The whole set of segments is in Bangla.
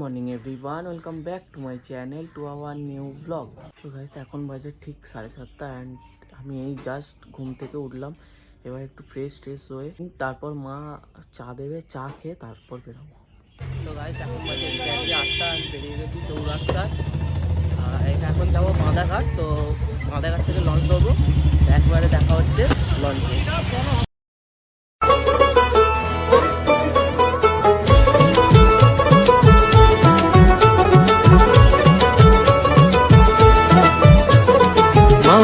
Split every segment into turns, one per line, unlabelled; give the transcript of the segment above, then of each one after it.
Morning everyone welcome back to my channel to our new blog তো গাইস এখন বাজে ঠিক সাড়ে সাতটা অ্যান্ড আমি এই জাস্ট ঘুম থেকে উঠলাম। এবার একটু ফ্রেশ ট্রেশ হয়ে তারপর মা চা দেবে, চা খেয়ে তারপর বেরোবো। তো গাইস এখন বাজে আটটা বেরিয়ে গেছি চৌরাস্তায়। এখন যাব মাদাঘাট তো মাদাঘাট থেকে লঞ্চ ধরবো। একবারে দেখা হচ্ছে লঞ্চে।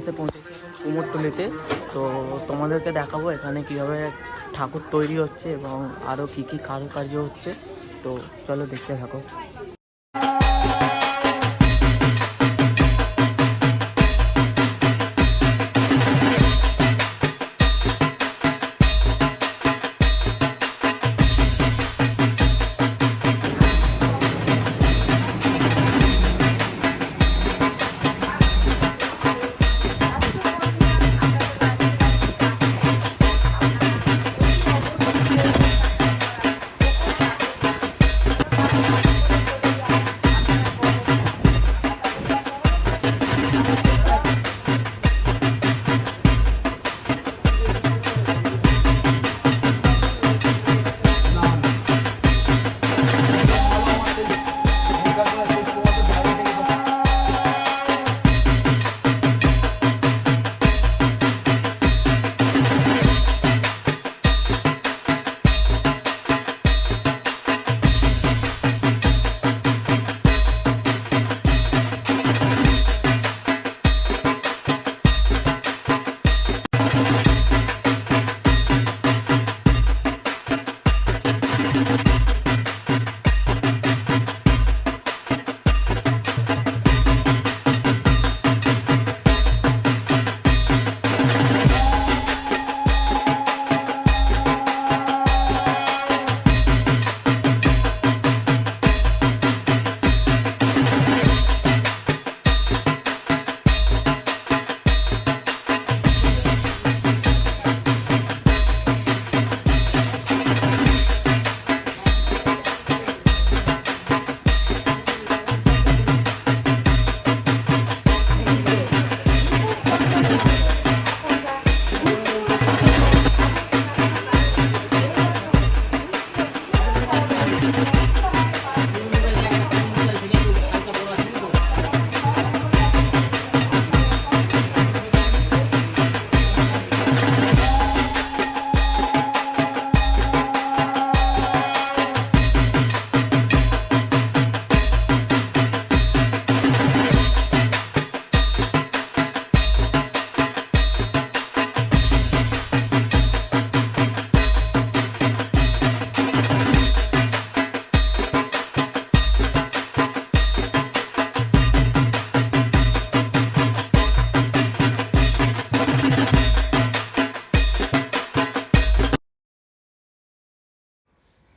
এসে পৌঁছেছি কুমোরটুলিতে। তো তোমাদেরকে দেখাবো এখানে কীভাবে ঠাকুর তৈরি হচ্ছে এবং আরও কী কী কারুকার্য হচ্ছে। তো চলো দেখতে থাকো।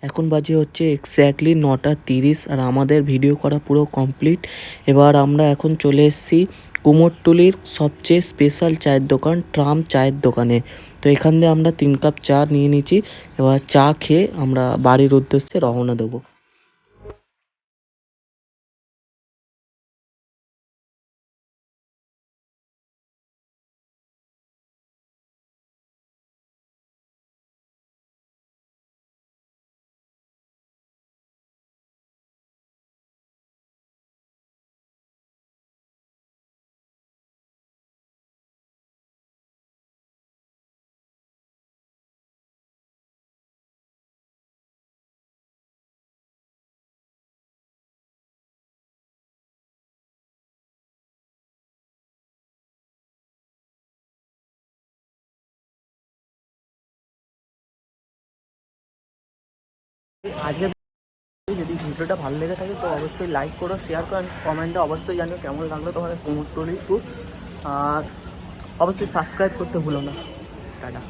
এখন বাজে হচ্ছে এক্স্যাক্টলি নটা তিরিশ আর আমাদের ভিডিও করা পুরো কমপ্লিট এবার আমরা এখন চলে এসেছি কুমোরটুলির সবচেয়ে স্পেশাল চায়ের দোকান, ট্রাম চায়ের দোকানে। তো এখান দিয়ে আমরা তিন কাপ চা নিয়ে নিয়েছি এবার চা খেয়ে আমরা বাড়ির উদ্দেশ্যে রওনা দেবো। আজকে যদি ভিডিওটা ভালো লেগে থাকে তো অবশ্যই লাইক করো শেয়ার করো কমেন্টে অবশ্যই জানিও কেমন লাগল তোমাদের কুমোরটুলি টু আর অবশ্যই সাবস্ক্রাইব করতে ভুলো না। টাটা।